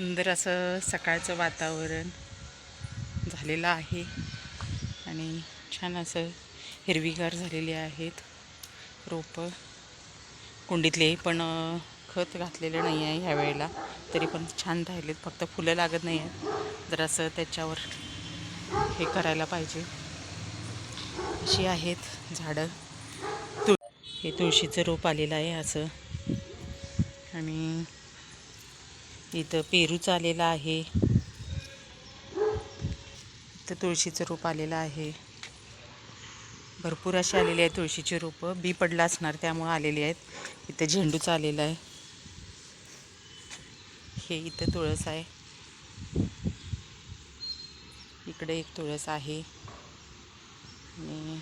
सुंदर असं सकाळचं वातावरण झालेलं आहे आणि छान असं हिरवीगार झालेली आहेत रोपं. कुंडीतले पण खत घातलेलं नाही आहे ह्या वेळेला तरी पण छान राहिलेत. फक्त फुलं लागत नाही आहेत. जरासं त्याच्यावर हे करायला पाहिजे. अशी आहेत झाडं. तुळ हे तुळशीचं रोप आलेलं आहे असं. आणि इथं पेरूच आलेलं आहे. इथं तुळशीचं रोप आलेलं आहे. भरपूर अशी आलेली आहेत तुळशीची रोपं. बी पडला असणार त्यामुळं आलेली आहेत. इथं झेंडूच आलेलं आहे. हे इथं तुळस आहे. इकडे एक तुळस आहे. आणि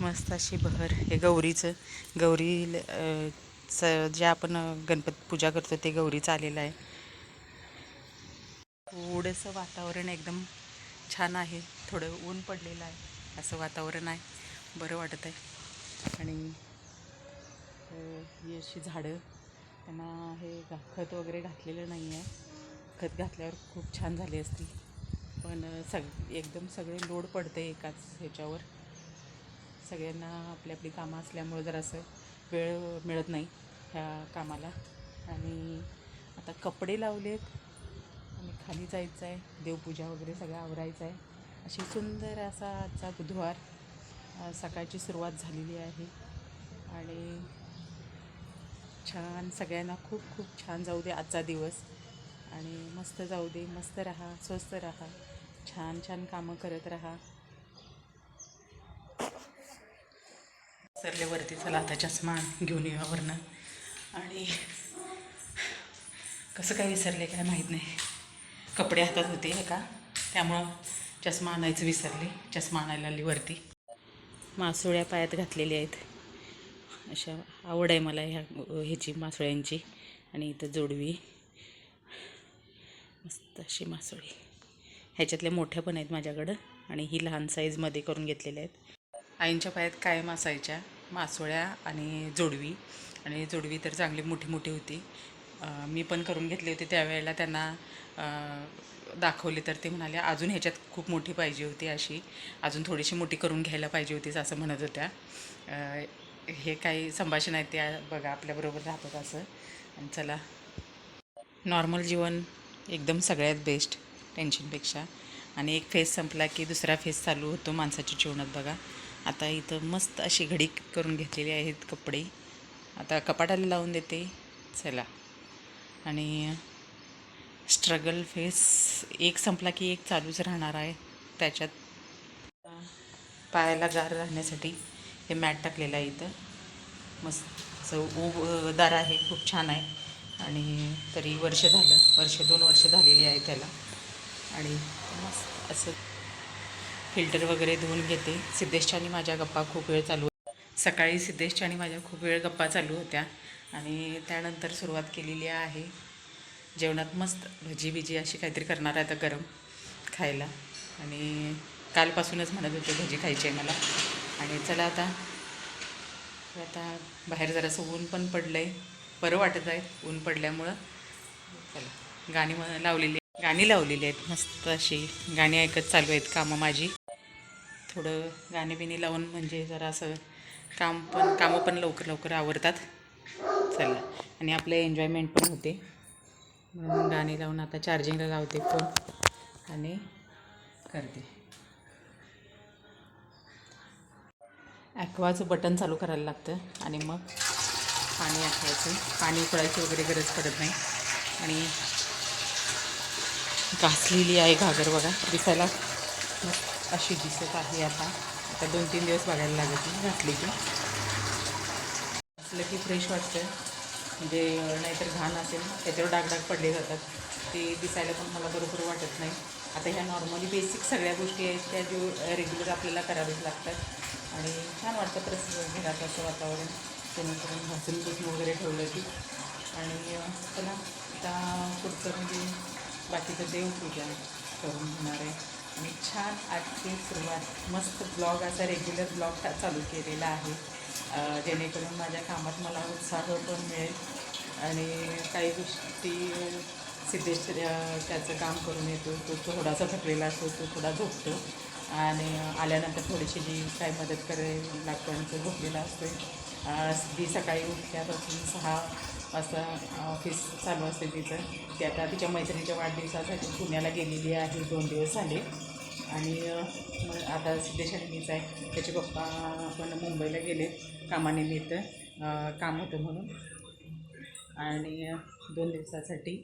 मस्त अशी बहर हे गौरीचं. गौरी च जे आपण गणपती पूजा करतो ते गौरीचं आलेलं आहे. थोडंसं वातावरण एकदम छान आहे. थोडं ऊन पडलेलं आहे. असं वातावरण आहे. बरं वाटत आहे. आणि ही अशी झाडं. त्यांना हे घा खत वगैरे घातलेलं नाही आहे. खत घातल्यावर खूप छान झाली असती. पण सग एकदम सगळे लोड पडते एकाच ह्याच्यावर. सगळ्यांना आपली आपली कामं असल्यामुळं जरासं वेळ मिळत नाही ह्या कामाला. आणि आता कपडे लावलेत. आणि खाली जायचं आहे देवपूजा वगैरे सगळं आवरायचं आहे अशी सुंदर असा आजचा बुधवार सकाळची सुरुवात झालेली आहे. आणि छान सगळ्यांना खूप खूप छान जाऊ दे आजचा दिवस. आणि मस्त जाऊ दे मस्त राहा स्वस्त राहा छान छान कामं करत राहा. सरलेवरती चला आता चष्मा घेऊन येऊया आणि कसं काय विसरले काय माहीत नाही. कपडे हातात होते हे का? त्यामुळं चष्मा आणायचं विसरले. चष्मा आणायला आली वरती. मासोळ्या पायात घातलेल्या आहेत. अशा आवड आहे मला ह्या ह्याची मासोळ्यांची. आणि इथं जोडवी. मस्त अशी मासोळी. ह्याच्यातल्या मोठ्या पण आहेत माझ्याकडं. आणि ही लहान साईजमध्ये करून घेतलेल्या आहेत. आईंच्या पायात कायम असायच्या मासोळ्या आणि जोडवी. आणि जोडवी तर चांगली मोठी मोठी होती. मी पण करून घेतली होती त्यावेळेला त्यांना दाखवले दाखवली तर ते म्हणाले अजून ह्याच्यात खूप मोठी पाहिजे होती अशी. अजून थोडीशी मोठी करून घ्यायला पाहिजे होतीच असं म्हणत होत्या. हे काही संभाषण आहे त्या बघा आपल्याबरोबर राहतात असं. आणि चला. नॉर्मल जीवन एकदम सगळ्यात बेस्ट टेन्शनपेक्षा. आणि एक फेस संपला की दुसरा फेस चालू होतो माणसाच्या जीवनात बघा. आता इथं मस्त अशी घडी करून घेतलेली आहेत कपडे. आता कपाटाला लावून देते. चला. आणि स्ट्रगल फेस एक संपला की एक चालूच राहणार आहे. त्याच्यात पायाला गार राहण्यासाठी हे मॅट टाकलेलं आहे इथं. मस्त असं उबदार आहे खूप छान आहे. आणि तरी वर्ष झालं वर्ष दोन वर्ष झालेली आहे त्याला. आणि मस्त असं फिल्टर वगैरे धुवून घेते. सिद्धेशच्या आणि माझ्या गप्पा खूप वेळ चालू सकाळी सिद्धेशच्या आणि माझ्या खूप वेळ गप्पा चालू होत्या. आणि त्यानंतर सुरुवात केलेली आहे. जेवणात मस्त भजी बिजी अशी काहीतरी करणार आहे आता गरम खायला. आणि कालपासूनच म्हणत होते भजी खायची आहे मला. आणि चला आता आता बाहेर जरासं ऊन पण पडलं आहे बरं वाटत आहे ऊन पडल्यामुळं. चला गाणी म लावलेली गाणी लावलेली आहेत. मस्त अशी गाणी ऐकत चालू आहेत कामं माझी. थोडं गाणी बिणी लावून म्हणजे जरा असं काम पण कामं पण लवकर लवकर आवडतात चला आणि आपलं एन्जॉयमेंट पण होते. म्हणून गाणी लावून आता चार्जिंगला लावते फोन आणि करते. ॲक्वाचं बटन चालू करायला लागतं. आणि मग पाणी आठवायचं पाणी उकळायची वगैरे गरज पडत नाही. आणि घासलेली आहे घागर बघा. दिसायला अशी दिसत आहे आता. आता दोन तीन दिवस बघायला लागत नाही घातली की घासलं की फ्रेश वाटतं. म्हणजे नाहीतर घाण असेल त्याच्यावर डागडाग पडले जातात. ते दिसायला पण मला बरोबर वाटत नाही. आता ह्या नॉर्मली बेसिक सगळ्या गोष्टी आहेत त्या जो रेग्युलर आपल्याला कराव्याच लागतात. आणि छान वाटतं परत घरात असं वातावरण. जेणेकरून घासून पुसून वगैरे ठेवलं की. आणि त्याला चला आता पुढचं म्हणजे बाकीचं देवपूजा करून घेणार आहे. आणि छान आजची सुरुवात. मस्त ब्लॉग असा रेग्युलर ब्लॉग चालू केलेला आहे. जेणेकरून माझ्या कामात मला उत्साह पण मिळेल आणि काही गोष्टी सिद्धेश त्याचं काम करून येतो तो थोडासा थकलेला असतो तो थोडा झोपतो आणि आल्यानंतर थोडीशी जी काय मदत करेल लागतो झोपलेला असतो. ती सकाळी उठल्यापासून सहा वाजता ऑफिस चालू असते तिचं ती आता तिच्या मैत्रिणीच्या वाढदिवसासाठी पुण्याला गेलेली आहे दोन दिवस झाले. आणि मग आता सिद्धेश मीच आहे. त्याचे पप्पा पण मुंबईला गेले कामानिमित्त. काम होतं म्हणून. आणि दोन दिवसासाठी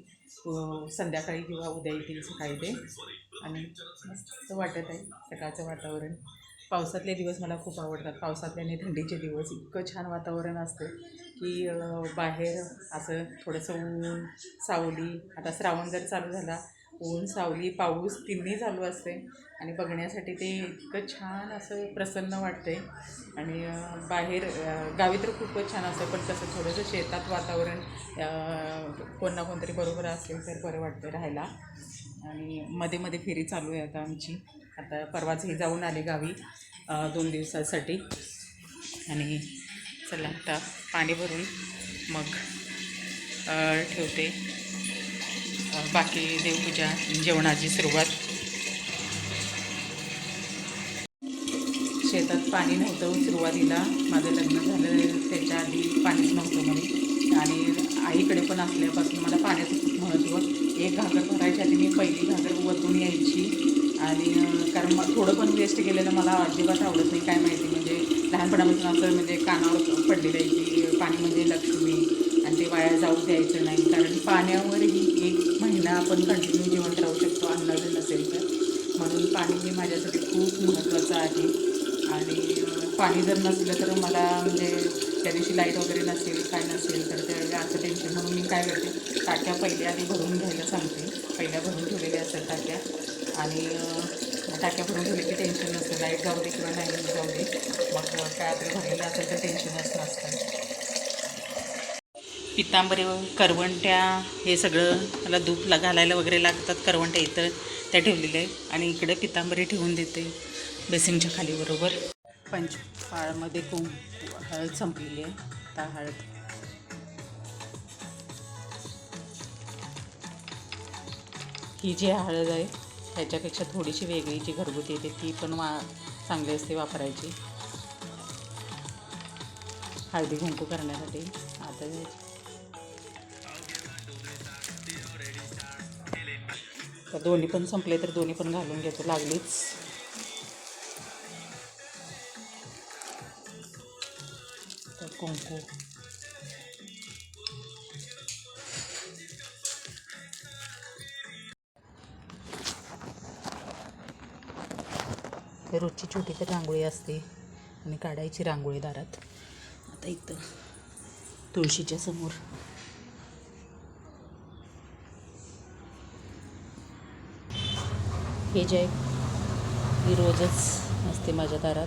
संध्याकाळी किंवा उद्या येतील सकाळी ते. आणि मस्त वाटत आहे सकाळचं वातावरण. पावसातले दिवस मला खूप आवडतात. पावसातले आणि थंडीचे दिवस इतकं छान वातावरण असतं की बाहेर असं थोडंसं ऊन सावली. आता श्रावण जर चालू झाला ऊन सावली पाऊस तिन्ही चालू असते. आणि बघण्यासाठी ते इतकं छान असं प्रसन्न वाटते. आणि बाहेर गावी तर खूपच छान असतं पण तसं थोडंसं शेतात वातावरण कोण ना कोणतरी बरोबर असेल तर बरं वाटतं राहायला. आणि मध्ये मध्ये फेरी चालू आहे आता आमची. आता परवाच हे जाऊन आले गावी दोन दिवसासाठी. आणि चला आता पाणी भरून मग ठेवते. बाकी देवपूजा जेवणाची सुरुवात. शेतात पाणी नव्हतं सुरुवातीला. माझं लग्न झालं त्याच्या आधी पाणीच नव्हतं म्हणे. आणि आईकडे पण असल्यापासून मला पाण्याचं खूप महत्त्व. एक घागर भरायच्या आधी मी पहिली घागर वतून यायची. आणि कारण मग थोडं पण वेस्ट केलेलं मला अजिबात आवडत नाही काय माहिती. म्हणजे लहानपणापासून असं म्हणजे कानावर पडलेलं आहे की पाणी म्हणजे लक्ष्मी. ते वाया जाऊ द्यायचं नाही. कारण पाण्यावरही एक महिना आपण कंटिन्यू जिवंत राहू शकतो अन्न जर नसेल तर. म्हणून पाणी हे माझ्यासाठी खूप महत्त्वाचं आहे. आणि पाणी जर नसलं तर मला म्हणजे त्या दिवशी लाइट वगैरे नसेल काय नसेल तर त्यावेळी असं टेन्शन म्हणून मी काय करते टाक्या पहिल्या आधी भरून घ्यायला सांगते. पहिल्या भरून ठेवलेल्या असतात टाक्या. आणि टाक्या भरून ठेवले की टेन्शन नसतं. लाइट जाऊ दे किंवा नाही जाऊ दे. मग काय आपलं भरलेलं असेल तर टेन्शन नसतं. पितांबरी करवंट्या हे सगळं मला धूपला घालायला वगैरे लागतात. करवंट्या इथं त्या ठेवलेल्या आहे आणि इकडे पितांबरी ठेवून देते बेसिनच्या खाली बरोबर. पंचपाळमध्ये कुंकू हळद संपलेली आहे. आता हळद. ही जी हळद आहे त्याच्यापेक्षा थोडीशी वेगळी जी घरगुती येते ती पण वा चांगली असते वापरायची. हळदी कुंकू करण्यासाठी आता तर दोन्ही पण संपले तर दोन्ही पण घालून घेतो लागलीच. तर कुंकू तर रोजची छोटी तर रांगोळी असते आणि काढायची रांगोळी दारात. आता इथं तुळशीच्या समोर. हे जे आहे ही रोजच असते माझ्या दारात.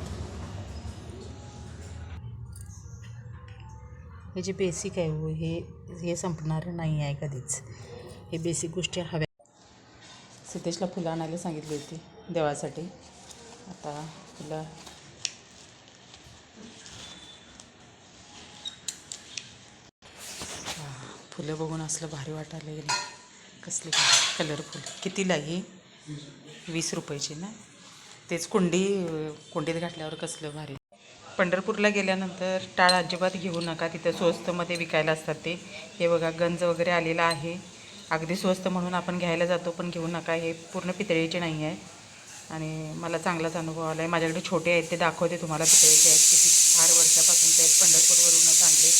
हे जे बेसिक आहे हो, हे हे संपणारं नाही आहे कधीच. हे बेसिक गोष्टी हव्या. सिद्धेशला फुलं आणायला सांगितली होती देवासाठी. आता फुलं फुलं बघून असलं भारी वाटायला गेलं कसली कलरफुल कितीला ही वीस रुपयाची ना? तेच कुंडी कुंडीत घातल्यावर कसलं भारी. पंढरपूरला गेल्यानंतर टाळ अजिबात घेऊ नका. तिथं स्वस्तमध्ये विकायला असतात ते. हे बघा गंज वगैरे आलेला आहे. अगदी स्वस्त म्हणून आपण घ्यायला जातो पण घेऊ नका. हे पूर्ण पितळेचे नाही आहे. आणि मला चांगलाच अनुभव आला आहे माझ्याकडे छोटे आहेत ते दाखवते तुम्हाला पितळेचे आहेत. किती फार वर्षापासून ते आहेत पंढरपूरवरूनच चांगले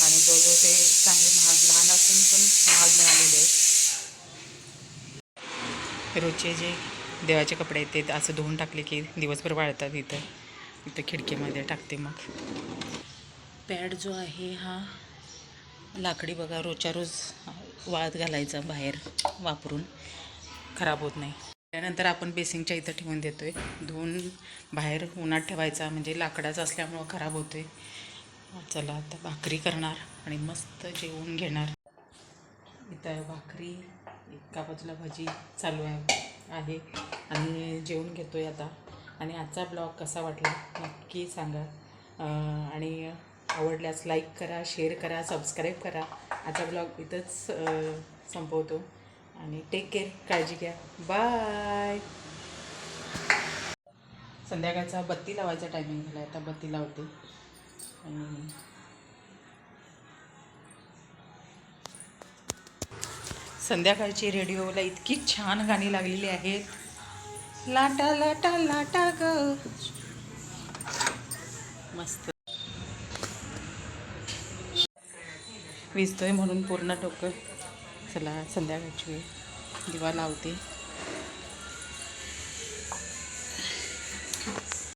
आणि जवळजवळ ते चांगले महाग लहान असून पण महाग मिळालेले आहेत. रोजचे जे देवाचे कपडे आहेत ते असं धुवून टाकले की दिवसभर वाळतात इथं. इथं खिडकीमध्ये टाकते मग. पॅड जो आहे हा लाकडी बघा रोजच्या रोज वाळत घालायचा बाहेर वापरून. खराब होत नाही. त्यानंतर आपण बेसिंगच्या इथं ठेवून देतो आहे धुवून बाहेर उन्हात ठेवायचा म्हणजे लाकडाचा असल्यामुळं खराब होतो आहे चला आता भाकरी करणार आणि मस्त जेवून घेणार. इथं भाकरी एका बाजूला भाजी चालू आहे आहे आणि जेवून घेतो आहे आता. आणि आजचा ब्लॉग कसा वाटला नक्की सांगा. आणि आवडल्यास लाईक करा शेअर करा सबस्क्राईब करा. आजचा ब्लॉग इथंच संपवतो. आणि टेक केअर काळजी घ्या. बाय संध्याकाळचा बत्ती लावायचा टायमिंग झाला आता बत्ती लावते. आणि संध्याकाळची रेडिओला इतकी छान गाणी लागलेली आहेत. लाटा लाटा लाटा ग. मस्त. विजतोय म्हणून पूर्ण डोकं. चला संध्याकाळची वेळ दिवा लावते.